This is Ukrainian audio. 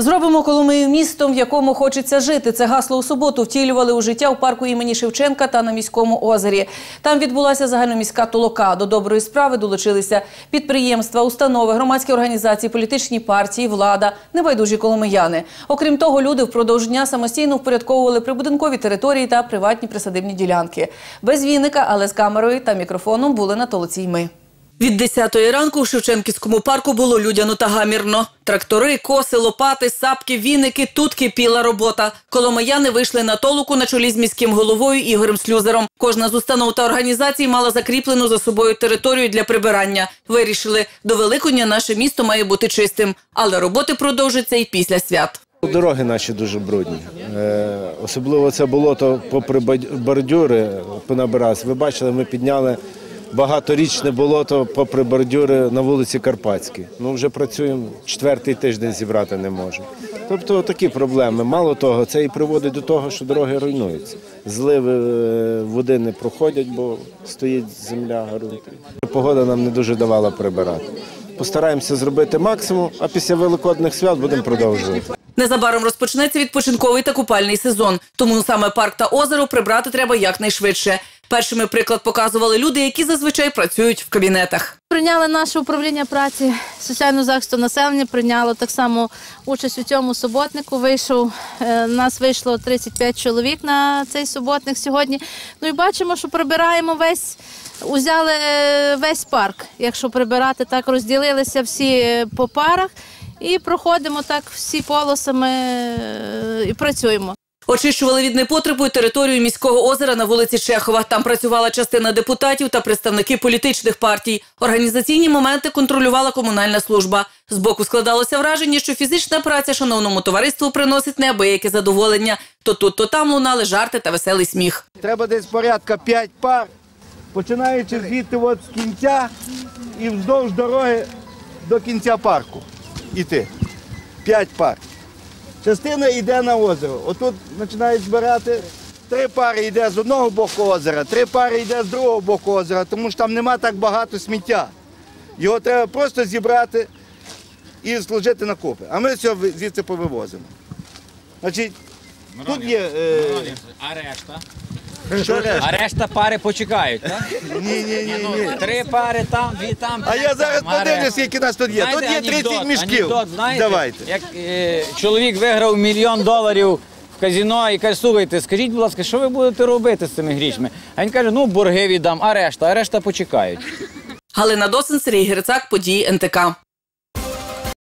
Зробимо Коломию містом, в якому хочеться жити. Це гасло у суботу втілювали у життя в парку імені Шевченка та на міському озері. Там відбулася загальноміська толока. До доброї справи долучилися підприємства, установи, громадські організації, політичні партії, влада, небайдужі коломияни. Окрім того, люди впродовж дня самостійно впорядковували прибудинкові території та приватні присадибні ділянки. Без віника, але з камерою та мікрофоном були на толоці й ми. Від 10-ї ранку у Шевченківському парку було людяно та гамірно. Трактори, коси, лопати, сапки, віники – тут кипіла робота. Коломияни вийшли на толоку на чолі з міським головою Ігорем Слюзером. Кожна з установ та організацій мала закріплену за собою територію для прибирання. Вирішили, до Великодня наше місто має бути чистим. Але роботи продовжаться і після свят. Дороги наші дуже брудні. Е, особливо це болото попри бадь- бордюри понабирався. Ви бачили, ми підняли багаторічне болото попри бордюри на вулиці Карпатській. Ну вже працюємо четвертий тиждень зібрати не можемо. Тобто такі проблеми. Мало того, це і приводить до того, що дороги руйнуються. Зливи е, води не проходять, бо стоїть земля ґрунт. Погода нам не дуже давала прибирати. Постараємося зробити максимум, а після великодних свят будемо продовжувати. Незабаром розпочнеться відпочинковий та купальний сезон. Тому саме парк та озеро прибрати треба якнайшвидше. Першими приклад показували люди, які зазвичай працюють в кабінетах. Прийняли наше управління праці соціального захисту населення, прийняло так само участь у цьому суботнику. Вийшов е, нас вийшло 35 чоловік на цей суботник сьогодні. Ну і бачимо, що прибираємо весь. Узяли е, весь парк. Якщо прибирати, так розділилися всі е, по парах і проходимо так всі полосами е, і працюємо. Очищували від непотребу територію міського озера на вулиці Чехова. Там працювала частина депутатів та представники політичних партій. Організаційні моменти контролювала комунальна служба. Збоку складалося враження, що фізична праця шановному товариству приносить неабияке задоволення. То тут, то там лунали жарти та веселий сміх. Треба десь порядка 5 пар, починаючи звідти от з кінця і вздовж дороги до кінця парку. Іти. 5 пар. Частина йде на озеро. Отут починають збирати. Три пари йде з одного боку озера, три пари йде з другого боку озера, тому що там нема так багато сміття. Його треба просто зібрати і зложити на купи. А ми все звідси повивозимо. Значить, тут є. Е, А решта? Що решта? А решта пари почекають, так? Ні, ні, ні, ні. Три пари там, дві там. А я зараз подивлюсь, скільки нас тут є. Тут є 30 мішків. Давайте. Як е, чоловік виграв мільйон доларів в казіно і каже, слухайте, скажіть, будь ласка, що ви будете робити з цими грішми? А він каже, ну борги віддам, а решта, а решта почекають. Галина Досин, Сергій Герцак, події НТК.